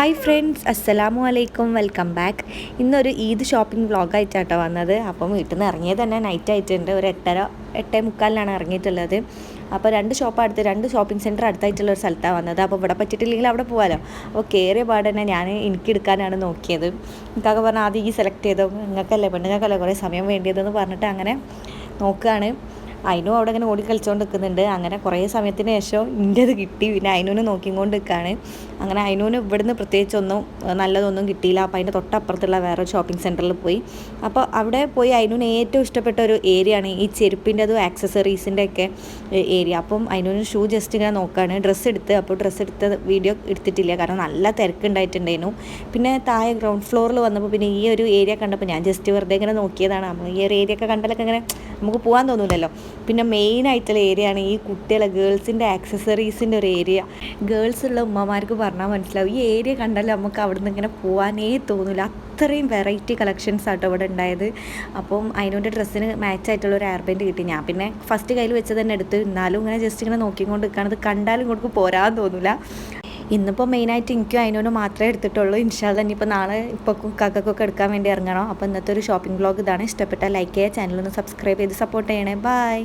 Hi friends അസ്സലാമു അലൈക്കും welcome back ഇന്നൊരു ഈദ് ഷോപ്പിംഗ് വ്ളോഗായിട്ടാട്ടോ വന്നത്. അപ്പം വീട്ടിൽ നിന്ന് ഇറങ്ങിയത് തന്നെ നൈറ്റ് ആയിട്ടുണ്ട്. ഒരു എട്ടര എട്ടേ മുക്കാലിനാണ് ഇറങ്ങിയിട്ടുള്ളത്. അപ്പോൾ രണ്ട് ഷോപ്പ് അടുത്ത് രണ്ട് ഷോപ്പിംഗ് സെന്റർ അടുത്തായിട്ടുള്ള ഒരു സ്ഥലത്താണ് വന്നത്. അപ്പോൾ ഇവിടെ പറ്റിയിട്ടില്ലെങ്കിൽ അവിടെ പോകാമല്ലോ അപ്പോൾ കയറിയ പാട് തന്നെ ഞാൻ എനിക്ക് എടുക്കാനാണ് നോക്കിയത്. എനിക്കൊക്കെ പറഞ്ഞാൽ ആദ്യം ഈ സെലക്ട് ചെയ്തോ? നിങ്ങൾക്കല്ലേ പെണ്ണുങ്ങൾക്കല്ലേ കുറേ സമയം വേണ്ടിയതെന്ന് പറഞ്ഞിട്ട് അങ്ങനെ നോക്കുകയാണ് അതിനും അവിടെ ഇങ്ങനെ ഓടി കളിച്ചുകൊണ്ട് നിൽക്കുന്നുണ്ട് അങ്ങനെ കുറേ സമയത്തിന് ശേഷം ഇന്റെത് കിട്ടി. പിന്നെ അതിനൂന് നോക്കിക്കൊണ്ട് നിൽക്കുകയാണ് അങ്ങനെ അതിനൂന് ഇവിടുന്ന് പ്രത്യേകിച്ചൊന്നും നല്ലതൊന്നും കിട്ടിയില്ല. അപ്പോൾ അതിന്റെ തൊട്ടപ്പുറത്തുള്ള വേറെ ഷോപ്പിംഗ് സെന്ററിൽ പോയി. അപ്പോൾ അവിടെ പോയി അതിനൂന് ഏറ്റവും ഇഷ്ടപ്പെട്ട ഒരു ഏരിയ ആണ് ഈ ചെരുപ്പിന്റെതും ആക്സസറീസിന്റെ ഒക്കെ ഏരിയ. അപ്പം അതിനൊരു ഷൂ ജസ്റ്റ് ഇങ്ങനെ നോക്കുകയാണ് ഡ്രസ്സ് എടുത്ത്. അപ്പോൾ ഡ്രസ്സ് എടുത്ത വീഡിയോ എടുത്തിട്ടില്ല. കാരണം നല്ല തിരക്കുണ്ടായിട്ടുണ്ടായിരുന്നു. പിന്നെ താഴെ ഗ്രൗണ്ട് ഫ്ലോറിൽ വന്നപ്പോൾ പിന്നെ ഈ ഒരു ഏരിയ കണ്ടപ്പോൾ ഞാൻ ജസ്റ്റ് വെറുതെ ഇങ്ങനെ നോക്കിയതാണ്. അപ്പോൾ ഈ ഒരു ഏരിയ ഒക്കെ കണ്ടാലൊക്കെ ഇങ്ങനെ നമുക്ക് പോകാൻ തോന്നില്ലല്ലോ പിന്നെ മെയിൻ ആയിട്ടുള്ള ഏരിയ ആണ് ഈ കുട്ടികളെ ഗേൾസിന്റെ ആക്സസറീസിന്റെ ഒരു ഏരിയ ഗേൾസ് ഉള്ള ഉമ്മമാർക്ക് പറഞ്ഞാൽ മനസ്സിലാവും. ഈ ഏരിയ കണ്ടാൽ നമുക്ക് അവിടെ നിന്ന് ഇങ്ങനെ പോകാനേ തോന്നില്ല അത്രയും വെറൈറ്റി കളക്ഷൻസ് ആട്ടോ ഇവിടെ ഉണ്ടായത്. അപ്പം അതിനോട് ഡ്രസ്സിന് മാച്ച് ആയിട്ടുള്ള ഒരു എയർ കിട്ടി. ഞാൻ പിന്നെ ഫസ്റ്റ് കയ്യിൽ വെച്ച് തന്നെ എടുത്ത്. എന്നാലും ഇങ്ങനെ ജസ്റ്റ് ഇങ്ങനെ നോക്കിക്കൊണ്ട് നിൽക്കുകയാണ് കണ്ടാലും ഇങ്ങോട്ട് പോരാൻ തോന്നില്ല ഇന്നിപ്പോൾ മെയിനായിട്ട് എനിക്കും അതിനോട് മാത്രമേ എടുത്തിട്ടുള്ളൂ. ഇൻഷാല്ല ഇനിയിപ്പോൾ നാളെ ഇപ്പോൾ കാക്കക്കൊക്കെ എടുക്കാൻ വേണ്ടി ഇറങ്ങണം. അപ്പോൾ ഇന്നത്തെ ഒരു ഷോപ്പിംഗ് ബ്ലോഗ് ഇതാണ്. ഇഷ്ടപ്പെട്ട ലൈക്ക് ചെയ്യുക ചാനലൊന്ന് സബ്സ്ക്രൈബ് ചെയ്ത് സപ്പോർട്ട് ചെയ്യണേ. ബൈ